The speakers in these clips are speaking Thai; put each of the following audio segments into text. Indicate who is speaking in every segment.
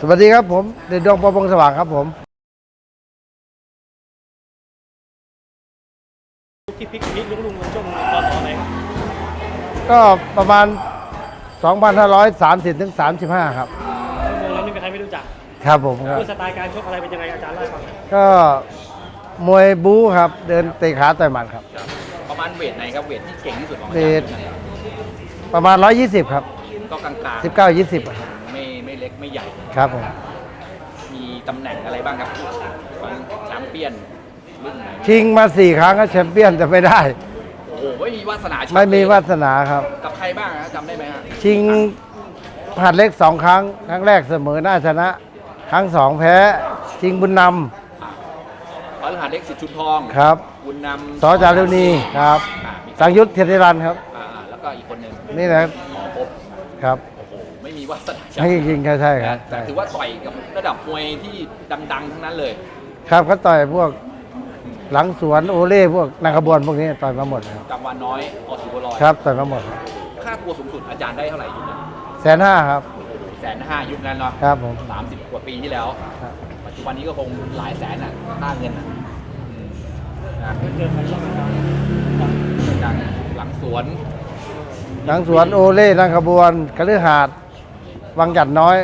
Speaker 1: สวัสดีครับผมเด่นดวงประพงษ์สว่างครับผม
Speaker 2: ที่พลิกพลิกลุงลุงมันช่วงพศไหนครับ
Speaker 1: ก็ประมาณ 2,530ถึง35 ครับ
Speaker 2: ชั่วโมงนั้นไม่มีใครไม่รู้จัก
Speaker 1: ครับผมครับ
Speaker 2: เพื่อสไตล์การชกอะไรเป็นยังไงอาจารย์เล่าให้ฟังหน่อย
Speaker 1: ก็มวยบู๊ครับ เดินเตะขาต่อยหมัดครับ
Speaker 3: ครับประมาณเวทไหนครับเวทที่เก่งที่สุดของอา
Speaker 1: เว
Speaker 3: จาร
Speaker 1: ท
Speaker 3: ย์
Speaker 1: ประมาณ 120 ครับ
Speaker 3: ก็กลาง
Speaker 1: 19 20ครับ
Speaker 3: ๆไม่ไม่เล็กไม่ใหญ่
Speaker 1: ครับผม
Speaker 3: มีตำแหน่งอะไรบ้างครับของแชมเปี้ยนรุ่นไหน
Speaker 1: ชิงมา4ครั้งก็แชมเปี้ยนจะไม่ได้
Speaker 3: โอ้โหไม่มีวาสนาชิง
Speaker 1: ไม่มีวาสนาครับ
Speaker 3: กับใครบ้างฮะจำได้ไหมฮะ
Speaker 1: ชิงผัดเล็กสองครั้ง ครั้งแรกเสมอหน้าชนะ ครั้งสองแพ้ ชิงบุญน
Speaker 3: พระรหัสเล็กสิทธิ์ชุนทองำ
Speaker 1: ครับ
Speaker 3: บุญนำ
Speaker 1: สอจารุณีครับ
Speaker 3: อ่ามี
Speaker 1: สังยุทธเทียนนิรันดร์ครับ
Speaker 3: อ่าแล้วก็อีกคนหนึ่ง
Speaker 1: นี่นะครับ
Speaker 3: หมอพบ
Speaker 1: ครับ
Speaker 3: โอ้โหไม่มี วาสนา
Speaker 1: ให้จริงๆใช่ใช่ครั
Speaker 3: นะ
Speaker 1: บ
Speaker 3: แต่ถือว่าต่อยกับระดับมวยที่ดัง ๆ ทั้งนั้นเลย
Speaker 1: ครับเขาต่อยพวกหลังสวนโอเล่พวกนางขบวนพวกนี้ต่อยมาหมดครับ
Speaker 3: จำวันน้อยอสุวรอย
Speaker 1: ครับต่อยมาหมดครับ
Speaker 3: ค่าตัวสูงสุดอาจารย์ได้เท่าไหร่ยุคนั้น
Speaker 1: แสนห้าครับ
Speaker 3: แสนห้ายุคนั้นเนาะ
Speaker 1: ครับผม
Speaker 3: สามสิบกว่าปีที่แล้ว
Speaker 1: ครับ
Speaker 3: ปัจจุบันนี้ก็คงหลายแสนอะค่าเงินอะอืมนะ
Speaker 2: เจอใครบ้างอาจารย์
Speaker 3: ดังหลังสวน
Speaker 1: หลังสวนโอเล่นางขบวนกระลือหาด วังจัดน้อย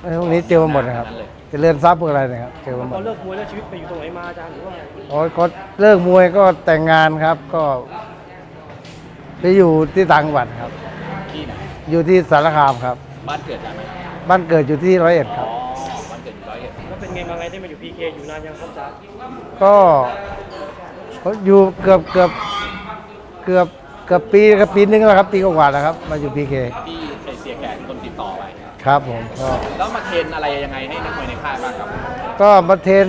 Speaker 1: ไอ้พวกนี้เจอมาหมดนะครับ
Speaker 3: นั่นเลย
Speaker 1: เจริญทรัพย์พวกอะไรนะครับเจอมาหม
Speaker 2: พอ
Speaker 1: ด
Speaker 2: เลิกมวยแล้วชีวิตไปอยู่ตรงไหนมาอาจารย์หรือว่า
Speaker 1: โอ้ยก็เลิกมวยก็แต่งงานครับ ก็ไปอยู่ที่ต่างจังหวัดครับ
Speaker 3: ที่ไหน
Speaker 1: อยู่ที่สารคามครับ
Speaker 3: บ้านเกิดอาจารย์ไหม
Speaker 1: บ้านเกิดอยู่ที่ร้อยเอ็ดค
Speaker 3: อ๋
Speaker 1: รั
Speaker 3: อบบ้านเกิดอยู่ร้อยเอ็ด
Speaker 2: แล้วเป็นไงมาไงได้มาอยู่พีเคอยู่นานยังครับอาจารย์
Speaker 1: ก็ก็อยู่เกือบเกือบเกือบเกือบปีกับปีนึงแล้วครับ ปีกว่าๆแล้วครับ มาอยู่พีเค
Speaker 3: ที่ คนติดต่อไป
Speaker 1: ครับผมก็
Speaker 3: แล้วมาเทรนอะไรยังไงให้นักมวยในค่ายบ้างครับ
Speaker 1: ก็มาเทรน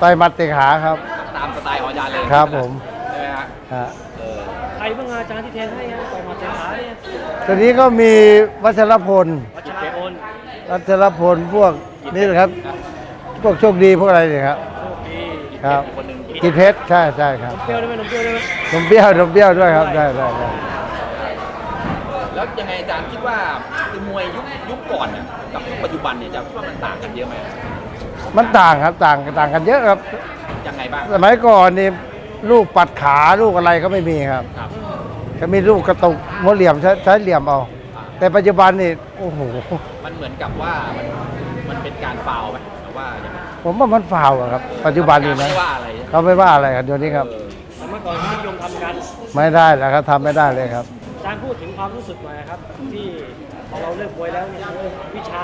Speaker 1: ต่อยหมัดเตะขาครับ
Speaker 3: ตามสไตล์ของอาจารย์เลย
Speaker 1: ครับผม
Speaker 3: ใช่ไหมฮะ
Speaker 1: ฮะ
Speaker 3: เออ
Speaker 2: ใครบ้างอาจารย์ที่เทรนให้ฮะต่อยหมาเตะขาเนี่ย
Speaker 1: ตอนนี้ก็มีวัชรพล
Speaker 2: วัชรพล
Speaker 1: วัชรพลพวกนี่แหละครับ พวกโชคดีพวกอะไรเนี่ยครับ
Speaker 2: โชคดี
Speaker 1: ครับ
Speaker 3: อีกคนหนึ่ง
Speaker 1: กินเพชรใช่ใช่ครับ
Speaker 2: นมเปรี้ยวได้ไหมนมเปรี้ยวได้ไหม
Speaker 1: นมเปรี้ยวนมเปรี้ยวด้วยครับได้ได้ได้
Speaker 3: แล้วยังไงอาจารย์คิดว่าคือมวยยุคยุคก่อนเนี่ยกับปัจจุบันเนี่ยอาจะคิดว่ามันต่างกันเยอะไหม
Speaker 1: มันต่างครับต่างต่างกันเยอะครับ
Speaker 3: ยังไงบ้าง
Speaker 1: สมัยก่อนนี่ลูกปัดขาลูกอะไรก็ไม่มีครับ
Speaker 3: ครับ
Speaker 1: ก็มีลูกกระตุกหัวเหลี่ยมใช้ใช้เหลี่ยมเอา แต่ปัจจุบันนี่โอ้โห
Speaker 3: มันเหมือนกับว่ามันมันเป็นการฟาวล์ไหมหรือว่ายังไง
Speaker 1: ผมว่ามันฟาวอะครับ ปัจจุบันนี่นะ
Speaker 3: ไม่ว่าอะไร
Speaker 1: เขาไม่ว่าอะไรครับเดี๋ยวนี้ครับ
Speaker 3: เออ
Speaker 2: แต่เมื่อก่อนเขานิยมทำกัน
Speaker 1: ไม่ได้แล้วครับทำไม่ได้เลยครับ
Speaker 2: อาจารย์พูดถึงความรู้สึกหน่อยครับ ที่พอเราเลิกมวยแล้วเนี่ยวิชา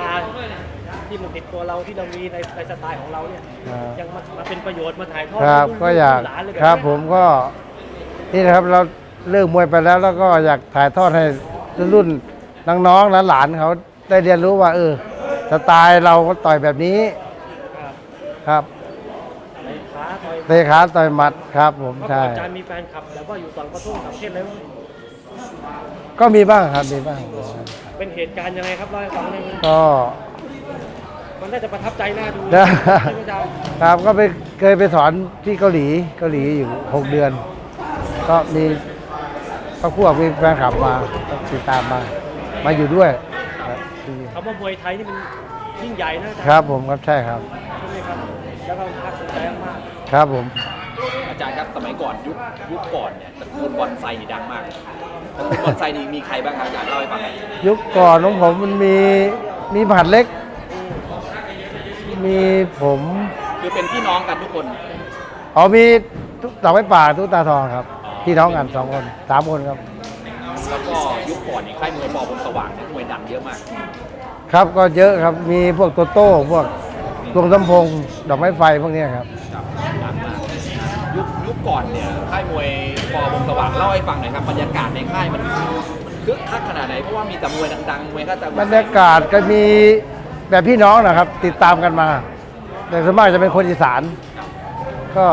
Speaker 2: ที่มันติดตัวเราที่เรามีในในสไตล์ของเราเนี่ย
Speaker 1: ครับ
Speaker 2: ยังมามาเป็นประโยชน์มาถ่ายทอด
Speaker 1: ครับ
Speaker 2: ให้ลู
Speaker 1: ก็อยาก
Speaker 2: หลนเลยแค
Speaker 1: รับผมก็นี่นะครับเราเลิกมวยไปแล้วแล้วก็อยากถ่ายทอดให้รุ่นน้องๆหลานๆเขาได้เรียนรู้ว่า เออสไตล์เราก็ต่อยแบบนี้
Speaker 2: ครับ
Speaker 1: ครับ
Speaker 2: ในขาต่อย
Speaker 1: เตะขาต่อยหมัดครับผม
Speaker 2: เมื่อก่
Speaker 1: ใช่
Speaker 2: อนอาจารย์มีแฟนคลับแบบว่าอยู่ต่างประเทศต่างประเทศแล้ว
Speaker 1: ก็มีบ้างครับมีบ้าง
Speaker 2: เป็นเหตุการณ์ยังไงครับเล่าให้ฟังได้ไหม
Speaker 1: ก็
Speaker 2: มันน่าจะประทับใจน่าดู
Speaker 1: ได้
Speaker 2: ใช่ไหมอาจารย์
Speaker 1: ครับก็ไปเคยไปสอนที่เกาหลีเกาหลีอยู่หกเดือน ก็มีพักพวกมีแฟนคลับมาก็ติดตามมา มาอยู่ด้วยครับ
Speaker 2: คำว่ามวยไทยนี่มันยิ่งใหญ่นะอาจารย์
Speaker 1: ครับผมครับใช่ครับ
Speaker 2: ใช่ไหมครับ แล้วก็ภาคภูมิใจมาก
Speaker 1: ครับผม
Speaker 3: อาจารย์ครับสมัยก่อนยุคยุคก่อนเนี่ยตระกูลบอลไซนี่ดังมากตระกูล บอลไซนี่มีใครบ้างครับอาจารย์เล่าให้ฟังหน่อย
Speaker 1: ยุคก่อนของผมมันมีมีผัดเล็ก มีผม
Speaker 3: คือเป็นพี่น้องกันทุกคน
Speaker 1: อ๋อมีตุ๊กตาไม้ป่าตุ๊กตาทองครับ พี่น้องกันสองคนสามคนครับ
Speaker 3: แล้วก็ยุคก่อนนี่ค่ายมวยปอบนสว่างเนี่ยมวยดังเยอะมาก
Speaker 1: ครับก็เยอะครับมีพวกโตโต้พวกดวงสมพงษ์ดอกไม้ไฟพวกเนี้ยครับ
Speaker 3: ครับดังมากยุคยุค ก่อนเนี่ยค่ายมวยปอบนสว่างเล่าให้ฟังหน่อยครับบรรยากาศในค่ายมันมันคึกคักขนาดไหนเพราะว่ามีแต่มวยดังๆมวยก็แต่
Speaker 1: บรรยากาศก็มีแบบพี่น้องนะครับ ติดตามกันมา แต่ส่วนมากจะเป็นคนอีสาน ก็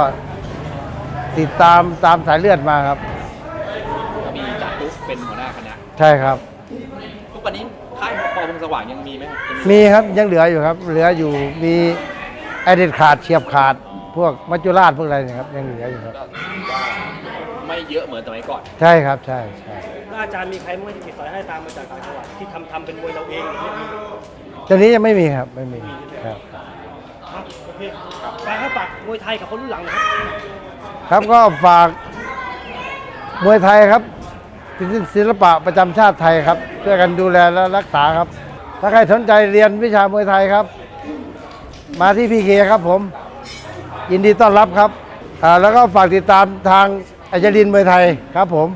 Speaker 1: ติดตามตามสายเลือดมาครับ
Speaker 3: ก็มีจ่าตุ๊กเป็นหัวหน้าคณะ
Speaker 1: ใช่ครับ
Speaker 3: ทุกวันนี้ค่ายปอบนสว่างยังมีไหมครับยัง
Speaker 1: มีครับยังเหลืออยู่ครับ เหลืออยู่มีไอเด็ดขาดเฉียบขาด พวกมัจจุราชพวกอะไรเนะครับยังเหลืออยู่ครับ
Speaker 3: ก็ถือว่าไม่เยอะเหมือนสมัยก่อน
Speaker 1: ใช่ครับใช่ใช่
Speaker 2: ๆแล้วอาจารย์มีใครบ้างที่ติดสอยให้ตามมาจากต่างจังหวัดที่ทำทำเป็นมวยเราเองอย่างเงี้ยมีไหม
Speaker 1: ตอนนี้ยังไม่มีครับไม่มีครับ
Speaker 2: ครับโอเคฝากให้ฝากมวยไทยกับคนรุ่นหลังนะครับ
Speaker 1: ครับก็ฝากมวยไทยครับเป็นศิลปะประจำชาติไทยครับช่วยกันดูแลและรักษาครับ ถ้าใครสนใจเรียนวิชามวยไทยครับ มาที่พีเคครับผม ยินดีต้อนรับครับแล้วก็ฝากติดตามทางอัจรินมวยไทยครับผม